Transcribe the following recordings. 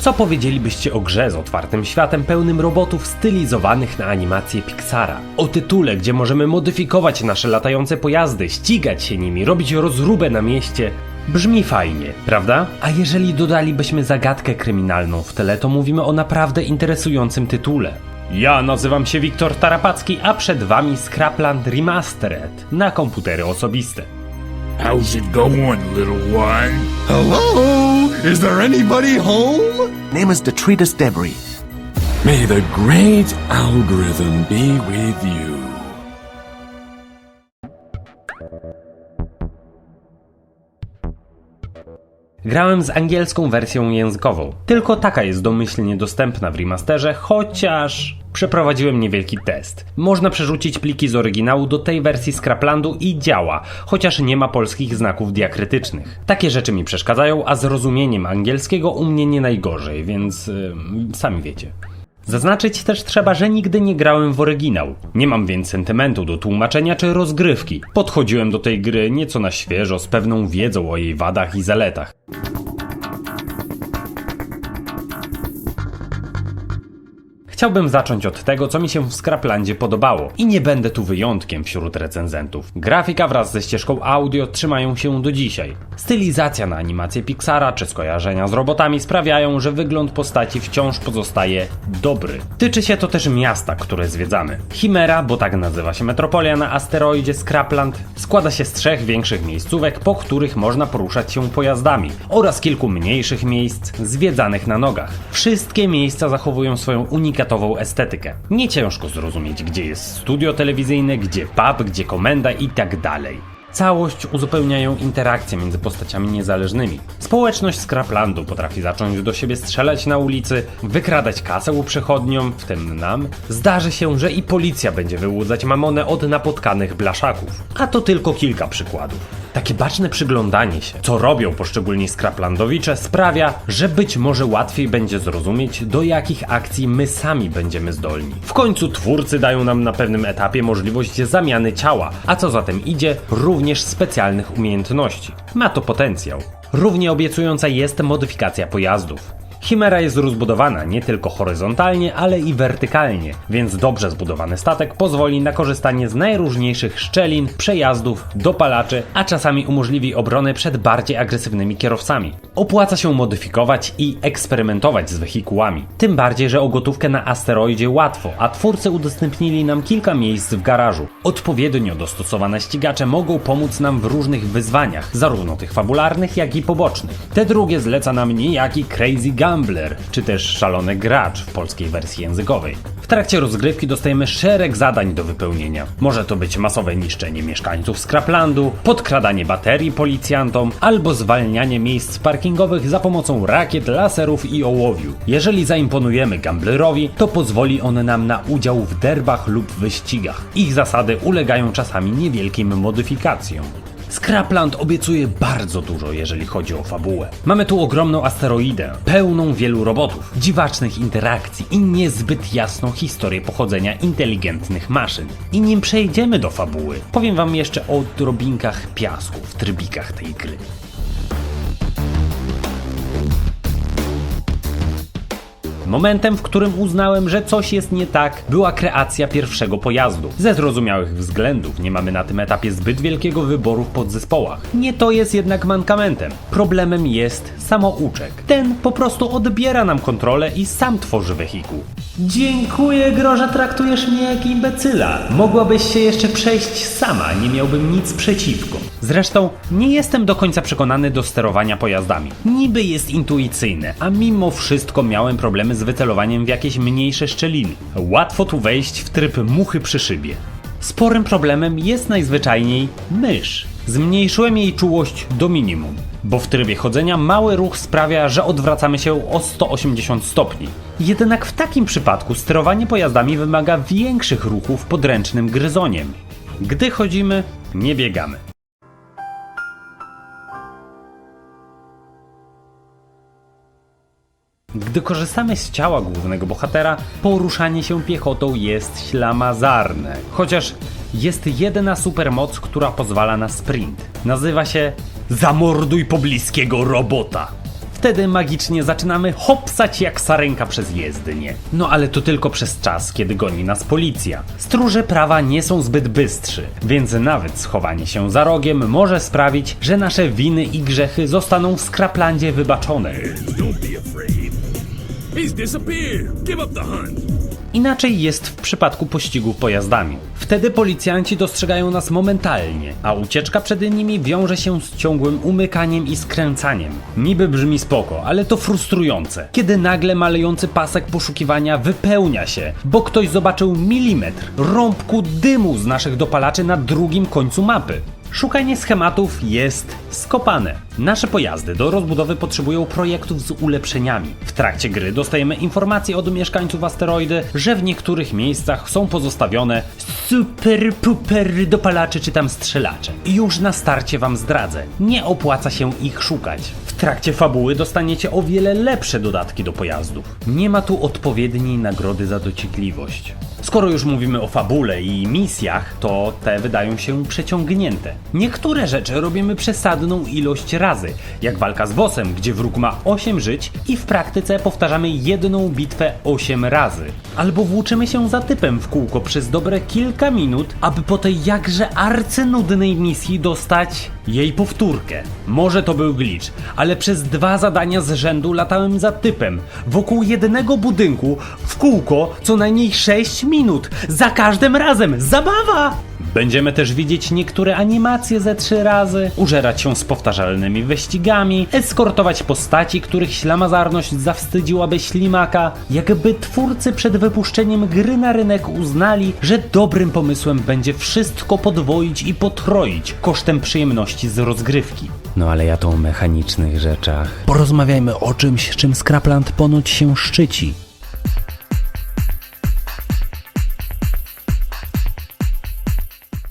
Co powiedzielibyście o grze z otwartym światem pełnym robotów stylizowanych na animację Pixara? O tytule, gdzie możemy modyfikować nasze latające pojazdy, ścigać się nimi, robić rozróbę na mieście? Brzmi fajnie, prawda? A jeżeli dodalibyśmy zagadkę kryminalną w tle, to mówimy o naprawdę interesującym tytule. Ja nazywam się Wiktor Tarapacki, a przed wami Scrapland Remastered na komputery osobiste. How's it going, little one? Hello? Is there anybody home? Name is Detritus Debris. May the great algorithm be with you. Grałem z angielską wersją językową. Tylko taka jest domyślnie dostępna w remasterze, chociaż przeprowadziłem niewielki test. Można przerzucić pliki z oryginału do tej wersji Scraplandu i działa, chociaż nie ma polskich znaków diakrytycznych. Takie rzeczy mi przeszkadzają, a zrozumieniem angielskiego u mnie nie najgorzej, więc ym, sami wiecie. Zaznaczyć też trzeba, że nigdy nie grałem w oryginał. Nie mam więc sentymentu do tłumaczenia czy rozgrywki. Podchodziłem do tej gry nieco na świeżo, z pewną wiedzą o jej wadach i zaletach. Chciałbym zacząć od tego, co mi się w Scraplandzie podobało i nie będę tu wyjątkiem wśród recenzentów. Grafika wraz ze ścieżką audio trzymają się do dzisiaj. Stylizacja na animację Pixara czy skojarzenia z robotami sprawiają, że wygląd postaci wciąż pozostaje dobry. Tyczy się to też miasta, które zwiedzamy. Chimera, bo tak nazywa się metropolia na asteroidzie Scrapland, składa się z trzech większych miejscówek, po których można poruszać się pojazdami oraz kilku mniejszych miejsc zwiedzanych na nogach. Wszystkie miejsca zachowują swoją unikatową estetykę. Nie ciężko zrozumieć, gdzie jest studio telewizyjne, gdzie pub, gdzie komenda i tak dalej. Całość uzupełniają interakcje między postaciami niezależnymi. Społeczność Scraplandu potrafi zacząć do siebie strzelać na ulicy, wykradać kasę u przechodniom, w tym nam. Zdarzy się, że i policja będzie wyłudzać mamonę od napotkanych blaszaków. A to tylko kilka przykładów. Takie baczne przyglądanie się, co robią poszczególni Scraplandowicze, sprawia, że być może łatwiej będzie zrozumieć, do jakich akcji my sami będziemy zdolni. W końcu twórcy dają nam na pewnym etapie możliwość zamiany ciała, a co za tym idzie, również specjalnych umiejętności. Ma to potencjał. Równie obiecująca jest modyfikacja pojazdów. Chimera jest rozbudowana nie tylko horyzontalnie, ale i wertykalnie, więc dobrze zbudowany statek pozwoli na korzystanie z najróżniejszych szczelin, przejazdów, dopalaczy, a czasami umożliwi obronę przed bardziej agresywnymi kierowcami. Opłaca się modyfikować i eksperymentować z wehikułami. Tym bardziej, że o gotówkę na asteroidzie łatwo, a twórcy udostępnili nam kilka miejsc w garażu. Odpowiednio dostosowane ścigacze mogą pomóc nam w różnych wyzwaniach, zarówno tych fabularnych, jak i pobocznych. Te drugie zleca nam niejaki Crazy Gambler, czy też Szalony Gracz w polskiej wersji językowej. W trakcie rozgrywki dostajemy szereg zadań do wypełnienia. Może to być masowe niszczenie mieszkańców Scraplandu, podkradanie baterii policjantom, albo zwalnianie miejsc parkingowych za pomocą rakiet, laserów i ołowiu. Jeżeli zaimponujemy gamblerowi, to pozwoli on nam na udział w derbach lub wyścigach. Ich zasady ulegają czasami niewielkim modyfikacjom. Scrapland obiecuje bardzo dużo, jeżeli chodzi o fabułę. Mamy tu ogromną asteroidę, pełną wielu robotów, dziwacznych interakcji i niezbyt jasną historię pochodzenia inteligentnych maszyn. I nim przejdziemy do fabuły, powiem wam jeszcze o drobinkach piasku w trybikach tej gry. Momentem, w którym uznałem, że coś jest nie tak, była kreacja pierwszego pojazdu. Ze zrozumiałych względów nie mamy na tym etapie zbyt wielkiego wyboru w podzespołach. Nie to jest jednak mankamentem. Problemem jest samouczek. Ten po prostu odbiera nam kontrolę i sam tworzy wehikuł. Dziękuję, Gro, że traktujesz mnie jak imbecyla. Mogłabyś się jeszcze przejść sama, nie miałbym nic przeciwko. Zresztą nie jestem do końca przekonany do sterowania pojazdami. Niby jest intuicyjne, a mimo wszystko miałem problemy z wycelowaniem w jakieś mniejsze szczeliny. Łatwo tu wejść w tryb muchy przy szybie. Sporym problemem jest najzwyczajniej mysz. Zmniejszyłem jej czułość do minimum, bo w trybie chodzenia mały ruch sprawia, że odwracamy się o 180 stopni. Jednak w takim przypadku sterowanie pojazdami wymaga większych ruchów podręcznym gryzoniem. Gdy chodzimy, nie biegamy. Gdy korzystamy z ciała głównego bohatera, poruszanie się piechotą jest ślamazarne. Chociaż jest jedna supermoc, która pozwala na sprint. Nazywa się Zamorduj pobliskiego robota. Wtedy magicznie zaczynamy hopsać jak sarenka przez jezdnię. No ale to tylko przez czas, kiedy goni nas policja. Stróże prawa nie są zbyt bystrzy, więc nawet schowanie się za rogiem może sprawić, że nasze winy i grzechy zostaną w skraplandzie wybaczone. Don't be afraid. Inaczej jest w przypadku pościgów pojazdami. Wtedy policjanci dostrzegają nas momentalnie, a ucieczka przed nimi wiąże się z ciągłym umykaniem i skręcaniem. Niby brzmi spoko, ale to frustrujące, kiedy nagle malejący pasek poszukiwania wypełnia się, bo ktoś zobaczył milimetr rąbku dymu z naszych dopalaczy na drugim końcu mapy. Szukanie schematów jest skopane. Nasze pojazdy do rozbudowy potrzebują projektów z ulepszeniami. W trakcie gry dostajemy informacje od mieszkańców asteroidy, że w niektórych miejscach są pozostawione super puper dopalacze czy tam strzelacze. I Już na starcie wam zdradzę, nie opłaca się ich szukać. W trakcie fabuły dostaniecie o wiele lepsze dodatki do pojazdów. Nie ma tu odpowiedniej nagrody za dociekliwość. Skoro już mówimy o fabule i misjach, to te wydają się przeciągnięte. Niektóre rzeczy robimy przesadną ilość razy, jak walka z bossem, gdzie wróg ma 8 żyć i w praktyce powtarzamy jedną bitwę 8 razy. Albo włóczymy się za typem w kółko przez dobre kilka minut, aby po tej jakże arcynudnej misji dostać jej powtórkę. Może to był glitch, ale przez dwa zadania z rzędu latałem za typem wokół jednego budynku w kółko co najmniej 6 minut. Za każdym razem zabawa! Będziemy też widzieć niektóre animacje ze trzy razy, użerać się z powtarzalnymi wyścigami, eskortować postaci, których ślamazarność zawstydziłaby ślimaka, jakby twórcy przed wypuszczeniem gry na rynek uznali, że dobrym pomysłem będzie wszystko podwoić i potroić kosztem przyjemności z rozgrywki. No ale ja to o mechanicznych rzeczach. Porozmawiajmy o czymś, czym Scrapland ponoć się szczyci.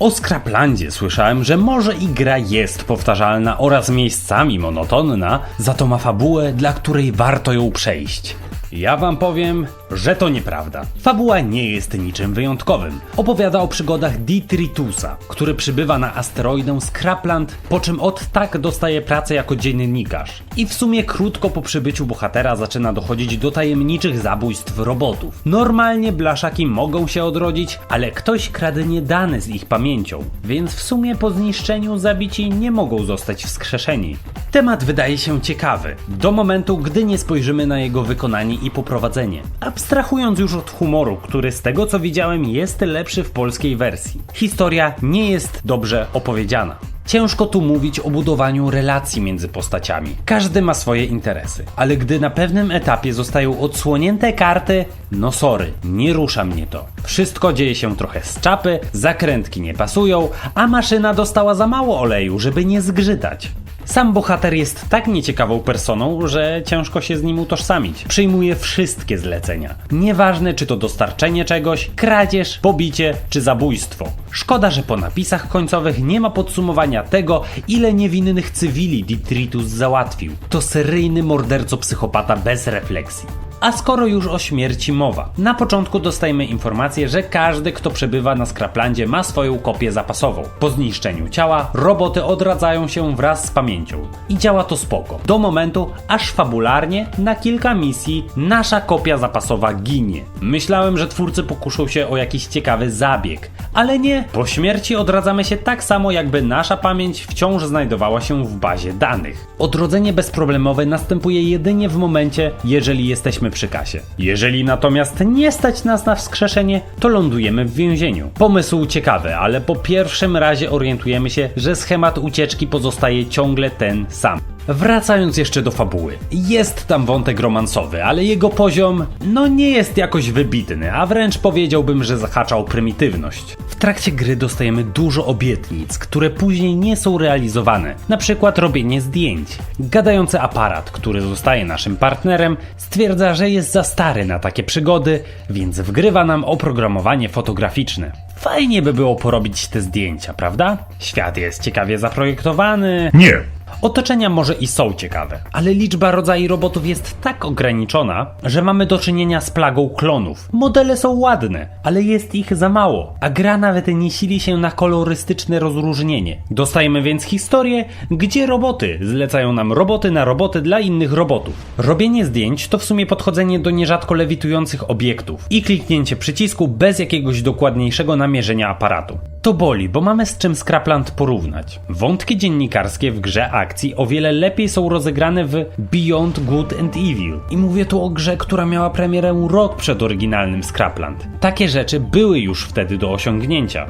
O Scraplandzie słyszałem, że może i gra jest powtarzalna oraz miejscami monotonna, za to ma fabułę, dla której warto ją przejść. Ja wam powiem, że to nieprawda. Fabuła nie jest niczym wyjątkowym. Opowiada o przygodach Detritusa, który przybywa na asteroidę Scrapland, po czym od tak dostaje pracę jako dziennikarz. I w sumie krótko po przybyciu bohatera zaczyna dochodzić do tajemniczych zabójstw robotów. Normalnie blaszaki mogą się odrodzić, ale ktoś kradnie dane z ich pamięcią, więc w sumie po zniszczeniu zabici nie mogą zostać wskrzeszeni. Temat wydaje się ciekawy, do momentu, gdy nie spojrzymy na jego wykonanie i poprowadzenie. Abstrahując już od humoru, który z tego co widziałem jest lepszy w polskiej wersji. Historia nie jest dobrze opowiedziana. Ciężko tu mówić o budowaniu relacji między postaciami. Każdy ma swoje interesy, ale gdy na pewnym etapie zostają odsłonięte karty, no sorry, nie rusza mnie to. Wszystko dzieje się trochę z czapy, zakrętki nie pasują, a maszyna dostała za mało oleju, żeby nie zgrzytać. Sam bohater jest tak nieciekawą personą, że ciężko się z nim utożsamić. Przyjmuje wszystkie zlecenia. Nieważne czy to dostarczenie czegoś, kradzież, pobicie czy zabójstwo. Szkoda, że po napisach końcowych nie ma podsumowania tego, ile niewinnych cywili Detritus załatwił. To seryjny morderco psychopata bez refleksji. A skoro już o śmierci mowa, na początku dostajemy informację, że każdy, kto przebywa na Scraplandzie ma swoją kopię zapasową. Po zniszczeniu ciała, roboty odradzają się wraz z pamięcią. I działa to spoko. Do momentu, aż fabularnie, na kilka misji, nasza kopia zapasowa ginie. Myślałem, że twórcy pokuszą się o jakiś ciekawy zabieg, ale nie. Po śmierci odradzamy się tak samo, jakby nasza pamięć wciąż znajdowała się w bazie danych. Odrodzenie bezproblemowe następuje jedynie w momencie, jeżeli jesteśmy przy kasie. Jeżeli natomiast nie stać nas na wskrzeszenie, to lądujemy w więzieniu. Pomysł ciekawy, ale po pierwszym razie orientujemy się, że schemat ucieczki pozostaje ciągle ten sam. Wracając jeszcze do fabuły. Jest tam wątek romansowy, ale jego poziom, no nie jest jakoś wybitny, a wręcz powiedziałbym, że zahacza o prymitywność. W trakcie gry dostajemy dużo obietnic, które później nie są realizowane. Na przykład robienie zdjęć. Gadający aparat, który zostaje naszym partnerem, stwierdza, że jest za stary na takie przygody, więc wgrywa nam oprogramowanie fotograficzne. Fajnie by było porobić te zdjęcia, prawda? Świat jest ciekawie zaprojektowany. Nie. Otoczenia może i są ciekawe, ale liczba rodzajów robotów jest tak ograniczona, że mamy do czynienia z plagą klonów. Modele są ładne, ale jest ich za mało, a gra nawet nie sili się na kolorystyczne rozróżnienie. Dostajemy więc historię, gdzie roboty zlecają nam roboty na roboty dla innych robotów. Robienie zdjęć to w sumie podchodzenie do nierzadko lewitujących obiektów i kliknięcie przycisku bez jakiegoś dokładniejszego namierzenia aparatu. To boli, bo mamy z czym Scrapland porównać. Wątki dziennikarskie w grze akcji o wiele lepiej są rozegrane w Beyond Good and Evil. I mówię tu o grze, która miała premierę rok przed oryginalnym Scrapland. Takie rzeczy były już wtedy do osiągnięcia.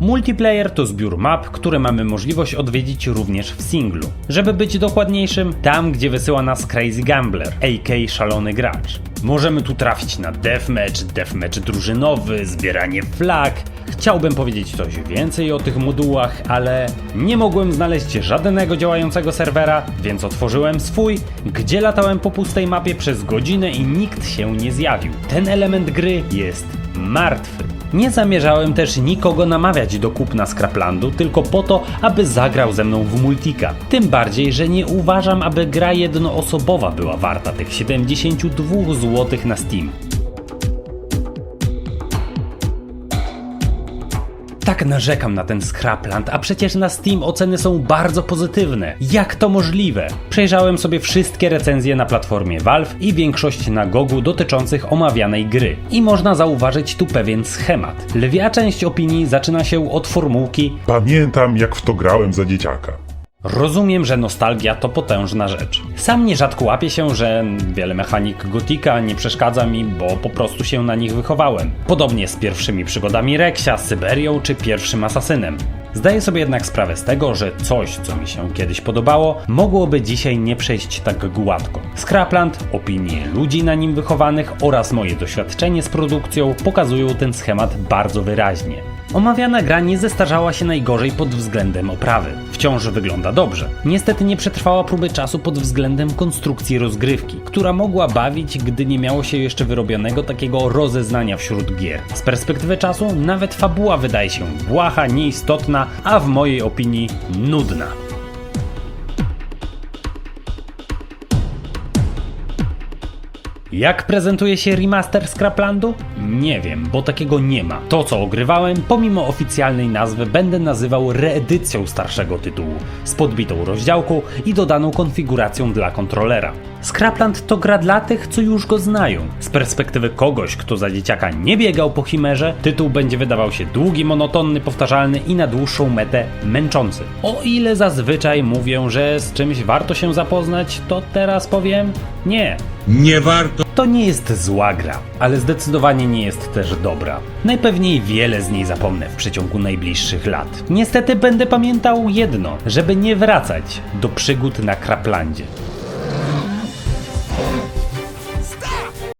Multiplayer to zbiór map, które mamy możliwość odwiedzić również w singlu. Żeby być dokładniejszym, tam gdzie wysyła nas Crazy Gambler, a.k. szalony gracz. Możemy tu trafić na deathmatch, deathmatch drużynowy, zbieranie flag. Chciałbym powiedzieć coś więcej o tych modułach, ale nie mogłem znaleźć żadnego działającego serwera, więc otworzyłem swój, gdzie latałem po pustej mapie przez godzinę i nikt się nie zjawił. Ten element gry jest martwy. Nie zamierzałem też nikogo namawiać do kupna Scraplandu, tylko po to, aby zagrał ze mną w Multika. Tym bardziej, że nie uważam, aby gra jednoosobowa była warta tych 72 zł na Steam. Tak narzekam na ten Scrapland, a przecież na Steam oceny są bardzo pozytywne. Jak to możliwe? Przejrzałem sobie wszystkie recenzje na platformie Valve i większość na Gogu dotyczących omawianej gry. I można zauważyć tu pewien schemat. Lwia część opinii zaczyna się od formułki Pamiętam, jak w to grałem za dzieciaka. Rozumiem, że nostalgia to potężna rzecz. Sam nierzadko łapię się, że wiele mechanik Gotika nie przeszkadza mi, bo po prostu się na nich wychowałem. Podobnie z pierwszymi przygodami Rexia, Syberią czy pierwszym Asasynem. Zdaję sobie jednak sprawę z tego, że coś, co mi się kiedyś podobało, mogłoby dzisiaj nie przejść tak gładko. Scrapland, opinie ludzi na nim wychowanych oraz moje doświadczenie z produkcją pokazują ten schemat bardzo wyraźnie. Omawiana gra nie zestarzała się najgorzej pod względem oprawy. Wciąż wygląda dobrze. Niestety nie przetrwała próby czasu pod względem konstrukcji rozgrywki, która mogła bawić, gdy nie miało się jeszcze wyrobionego takiego rozeznania wśród gier. Z perspektywy czasu nawet fabuła wydaje się błaha, nieistotna, a w mojej opinii nudna. Jak prezentuje się remaster Scraplandu? Nie wiem, bo takiego nie ma. To co ogrywałem, pomimo oficjalnej nazwy, będę nazywał reedycją starszego tytułu, z podbitą rozdziałką i dodaną konfiguracją dla kontrolera. Scrapland to gra dla tych, co już go znają. Z perspektywy kogoś, kto za dzieciaka nie biegał po chimerze, tytuł będzie wydawał się długi, monotonny, powtarzalny i na dłuższą metę męczący. O ile zazwyczaj mówię, że z czymś warto się zapoznać, to teraz powiem nie. Nie warto. To nie jest zła gra, ale zdecydowanie nie jest też dobra. Najpewniej wiele z niej zapomnę w przeciągu najbliższych lat. Niestety będę pamiętał jedno, żeby nie wracać do przygód na Kraplandzie.